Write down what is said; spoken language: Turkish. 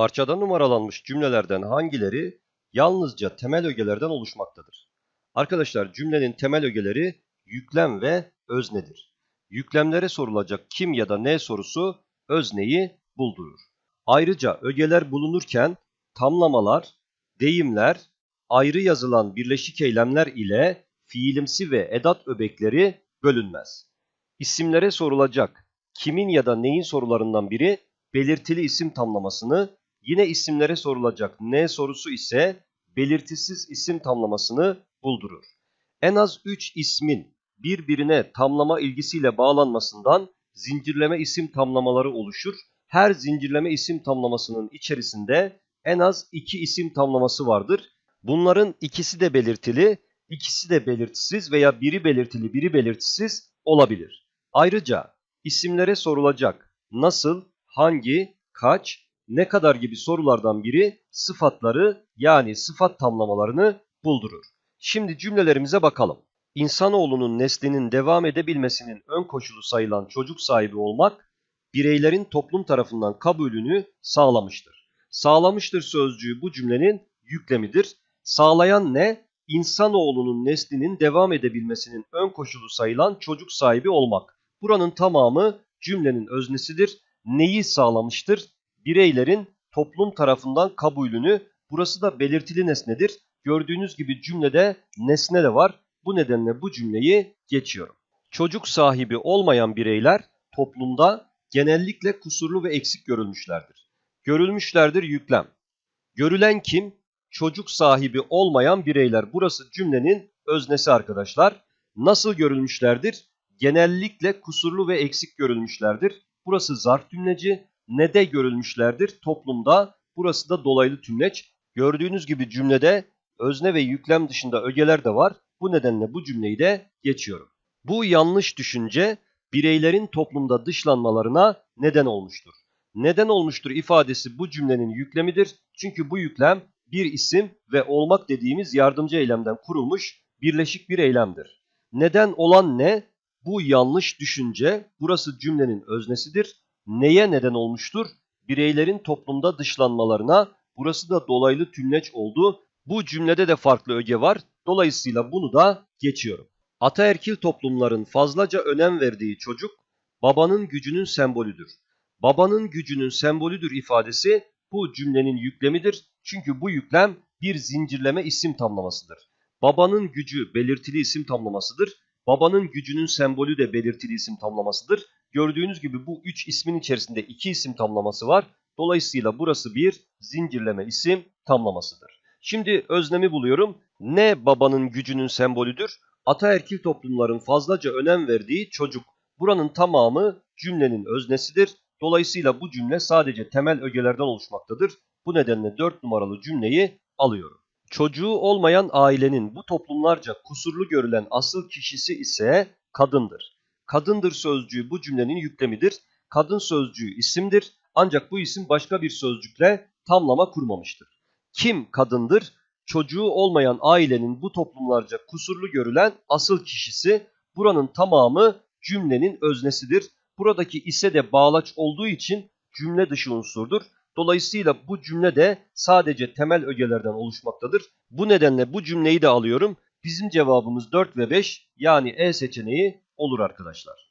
Parçada numaralanmış cümlelerden hangileri yalnızca temel ögelerden oluşmaktadır? Arkadaşlar cümlenin temel ögeleri yüklem ve öznedir. Yüklemlere sorulacak kim ya da ne sorusu özneyi buldurur. Ayrıca ögeler bulunurken tamlamalar, deyimler, ayrı yazılan birleşik eylemler ile fiilimsi ve edat öbekleri bölünmez. İsimlere sorulacak kimin ya da neyin sorularından biri belirtili isim tamlamasını, yine isimlere sorulacak ne sorusu ise belirtisiz isim tamlamasını buldurur. En az 3 ismin birbirine tamlama ilgisiyle bağlanmasından zincirleme isim tamlamaları oluşur. Her zincirleme isim tamlamasının içerisinde en az 2 isim tamlaması vardır. Bunların ikisi de belirtili, ikisi de belirtisiz veya biri belirtili, biri belirtisiz olabilir. Ayrıca isimlere sorulacak nasıl, hangi, kaç, ne kadar gibi sorulardan biri sıfatları yani sıfat tamlamalarını buldurur. Şimdi cümlelerimize bakalım. İnsanoğlunun neslinin devam edebilmesinin ön koşulu sayılan çocuk sahibi olmak, bireylerin toplum tarafından kabulünü sağlamıştır. Sağlamıştır sözcüğü bu cümlenin yüklemidir. Sağlayan ne? İnsanoğlunun neslinin devam edebilmesinin ön koşulu sayılan çocuk sahibi olmak. Buranın tamamı cümlenin öznesidir. Neyi sağlamıştır? Bireylerin toplum tarafından kabulünü. Burası da belirtili nesnedir. Gördüğünüz gibi cümlede nesne de var. Bu nedenle bu cümleyi geçiyorum. Çocuk sahibi olmayan bireyler toplumda genellikle kusurlu ve eksik görülmüşlerdir. Görülmüşlerdir yüklem. Görülen kim? Çocuk sahibi olmayan bireyler. Burası cümlenin öznesi arkadaşlar. Nasıl görülmüşlerdir? Genellikle kusurlu ve eksik görülmüşlerdir. Burası zarf tümleci. Ne de görülmüşlerdir? Toplumda. Burası da dolaylı tümleç. Gördüğünüz gibi cümlede özne ve yüklem dışında ögeler de var. Bu nedenle bu cümleyi de geçiyorum. Bu yanlış düşünce bireylerin toplumda dışlanmalarına neden olmuştur. Neden olmuştur ifadesi bu cümlenin yüklemidir. Çünkü bu yüklem bir isim ve olmak dediğimiz yardımcı eylemden kurulmuş birleşik bir eylemdir. Neden olan ne? Bu yanlış düşünce burası cümlenin öznesidir. Neye neden olmuştur? Bireylerin toplumda dışlanmalarına burası da dolaylı tümleç oldu. Bu cümlede de farklı öge var. Dolayısıyla bunu da geçiyorum. Ataerkil toplumların fazlaca önem verdiği çocuk babanın gücünün sembolüdür. Babanın gücünün sembolüdür ifadesi bu cümlenin yüklemidir. Çünkü bu yüklem bir zincirleme isim tamlamasıdır. Babanın gücü belirtili isim tamlamasıdır. Babanın gücünün sembolü de belirtili isim tamlamasıdır. Gördüğünüz gibi bu üç ismin içerisinde iki isim tamlaması var. Dolayısıyla burası bir zincirleme isim tamlamasıdır. Şimdi öznemi buluyorum. Ne babanın gücünün sembolüdür? Ataerkil toplumların fazlaca önem verdiği çocuk. Buranın tamamı cümlenin öznesidir. Dolayısıyla bu cümle sadece temel ögelerden oluşmaktadır. Bu nedenle 4 numaralı cümleyi alıyorum. Çocuğu olmayan ailenin bu toplumlarca kusurlu görülen asıl kişisi ise kadındır. Kadındır sözcüğü bu cümlenin yüklemidir. Kadın sözcüğü isimdir. Ancak bu isim başka bir sözcükle tamlama kurmamıştır. Kim kadındır? Çocuğu olmayan ailenin bu toplumlarca kusurlu görülen asıl kişisi. Buranın tamamı cümlenin öznesidir. Buradaki ise de bağlaç olduğu için cümle dışı unsurdur. Dolayısıyla bu cümle de sadece temel ögelerden oluşmaktadır. Bu nedenle bu cümleyi de alıyorum. Bizim cevabımız 4 ve 5 yani E seçeneği olur arkadaşlar.